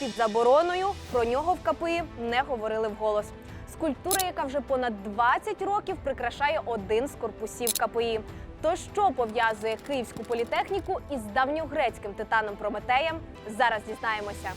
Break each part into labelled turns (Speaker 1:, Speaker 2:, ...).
Speaker 1: під забороною, про нього в КПІ не говорили вголос. Скульптура, яка вже понад 20 років прикрашає один з корпусів КПІ. То що пов'язує київську політехніку із давньогрецьким титаном Прометеєм? Зараз дізнаємося.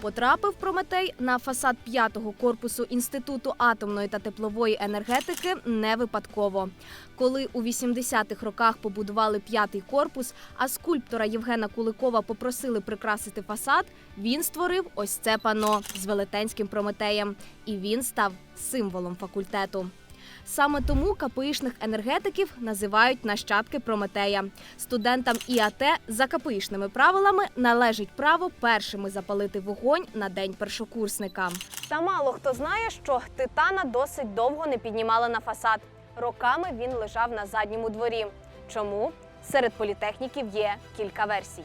Speaker 1: Потрапив Прометей на фасад п'ятого корпусу Інституту атомної та теплової енергетики не випадково. Коли у 80-х роках побудували п'ятий корпус, а скульптора Євгена Куликова попросили прикрасити фасад, він створив ось це пано з велетенським Прометеєм, і він став символом факультету. Саме тому КПІшних енергетиків називають нащадки Прометея. Студентам ІАТ за КПІшними правилами належить право першими запалити вогонь на день першокурсника. Та мало хто знає, що титана досить довго не піднімали на фасад. Роками він лежав на задньому дворі. Чому? Серед політехніків є кілька версій.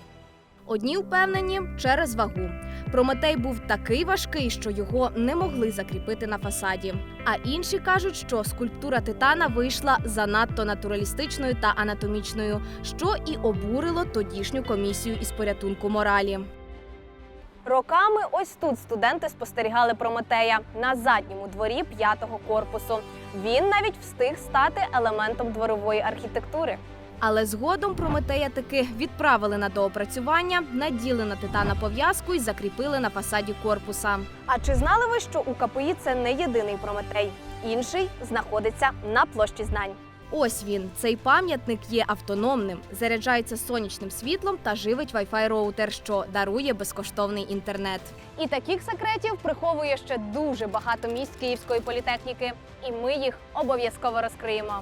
Speaker 1: Одні впевнені через вагу. Прометей був такий важкий, що його не могли закріпити на фасаді. А інші кажуть, що скульптура титана вийшла занадто натуралістичною та анатомічною, що і обурило тодішню комісію із порятунку моралі. Роками ось тут студенти спостерігали Прометея на задньому дворі п'ятого корпусу. Він навіть встиг стати елементом дворової архітектури. Але згодом Прометея таки відправили на доопрацювання, наділи на титана пов'язку і закріпили на фасаді корпуса. А чи знали ви, що у КПІ це не єдиний Прометей? Інший знаходиться на площі знань. Ось він. Цей пам'ятник є автономним, заряджається сонячним світлом та живить Wi-Fi роутер, що дарує безкоштовний інтернет. І таких секретів приховує ще дуже багато місць Київської політехніки, і ми їх обов'язково розкриємо.